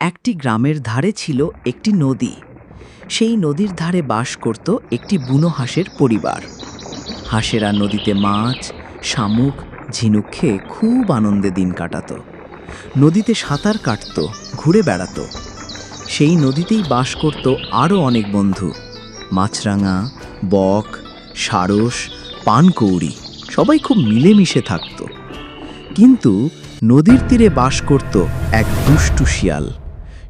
একটি গ্রামের ধারে ছিল একটি নদী। সেই নদীর ধারে বাস করত একটি বুনো হাঁসের পরিবার। হাঁসেরা নদীতে মাছ, শামুক, ঝিনুক খেয়ে খুব আনন্দে দিন কাটাত। নদীতে সাঁতার কাটত, ঘুরে বেড়াতো। সেই নদীতেই বাস করত আরও অনেক বন্ধু। মাছরাঙা, বক, সারস, পানকৌড়ি, সবাই খুব মিলেমিশে থাকতো। কিন্তু নদীর তীরে বাস করত এক দুষ্টু শিয়াল।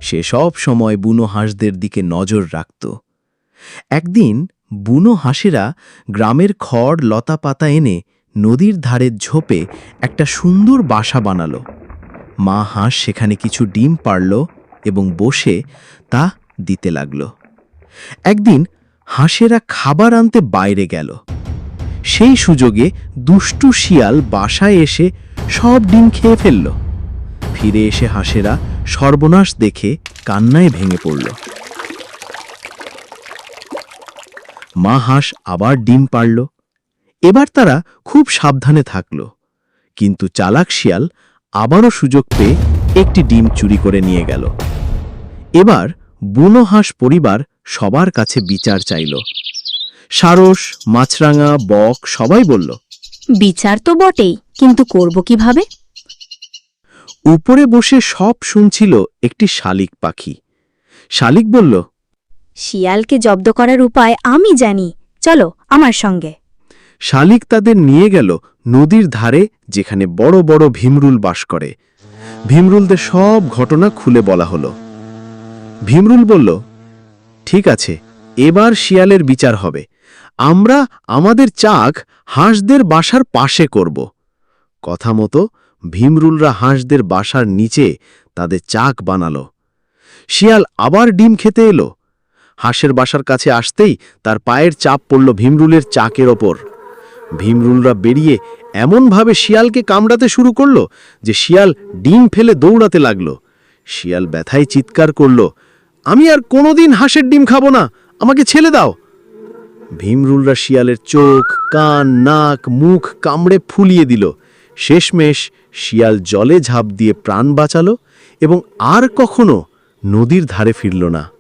সে সব সময় বুনো হাঁসদের দিকে নজর রাখত। একদিন বুনো হাঁসেরা গ্রামের খড় লতা পাতা এনে নদীর ধারের ঝোপে একটা সুন্দর বাসা বানালো। মা হাঁস সেখানে কিছু ডিম পারল এবং বসে তা দিতে লাগল। একদিন হাঁসেরা খাবার আনতে বাইরে গেল। সেই সুযোগে দুষ্টু শিয়াল বাসায় এসে সব ডিম খেয়ে ফেলল। ফিরে এসে হাঁসেরা সর্বনাশ দেখে কান্নায় ভেঙে পড়ল। মা হাঁস আবার ডিম পারল এবার তারা খুব সাবধানে থাকল। কিন্তু চালাক শিয়াল আবারও সুযোগ পেয়ে একটি ডিম চুরি করে নিয়ে গেল। এবার বুনো হাঁস পরিবার সবার কাছে বিচার চাইল। সারস, মাছরাঙা, বক সবাই বলল, বিচার তো বটেই, কিন্তু করব কীভাবে? উপরে বসে সব শুনছিল একটি শালিক পাখি। শালিক বলল শিয়ালকে জব্দ করার উপায় আমি জানি চলো আমার সঙ্গে। শালিক তাদের নিয়ে গেল নদীর ধারে যেখানে বড় বড় ভীমরুল বাস করে। ভীমরুলদের সব ঘটনা খুলে বলা হলো। ভীমরুল বলল ঠিক আছে এবার শিয়ালের বিচার হবে। আমরা আমাদের চাক হাঁসদের বাসার পাশে করব। কথা মতো ভীমরুলরা হাঁসদের বাসার নিচে তাদের চাক বানালো। শিয়াল আবার ডিম খেতে এলো। হাঁসের বাসার কাছে আসতেই তার পায়ের চাপ পড়ল ভীমরুলের চাকের ওপর। ভীমরুলরা বেরিয়ে এমনভাবে শিয়ালকে কামড়াতে শুরু করল যে শিয়াল ডিম ফেলে দৌড়াতে লাগল। শিয়াল ব্যথায় চিৎকার করল, আমি আর কোনোদিন হাঁসের ডিম খাব না, আমাকে ছেলে দাও। ভীমরুলরা শিয়ালের চোখ, কান, নাক, মুখ কামড়ে ফুলিয়ে দিল। শেষমেশ শিয়াল জলে ঝাঁপ দিয়ে প্রাণ বাঁচাল এবং আর কখনো নদীর ধারে ফিরল না।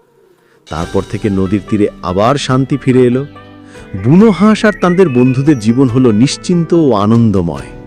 তারপর থেকে নদীর তীরে আবার শান্তি ফিরে এলো। বুনো হাঁস আর তাদের বন্ধুদের জীবন হলো নিশ্চিন্ত ও আনন্দময়।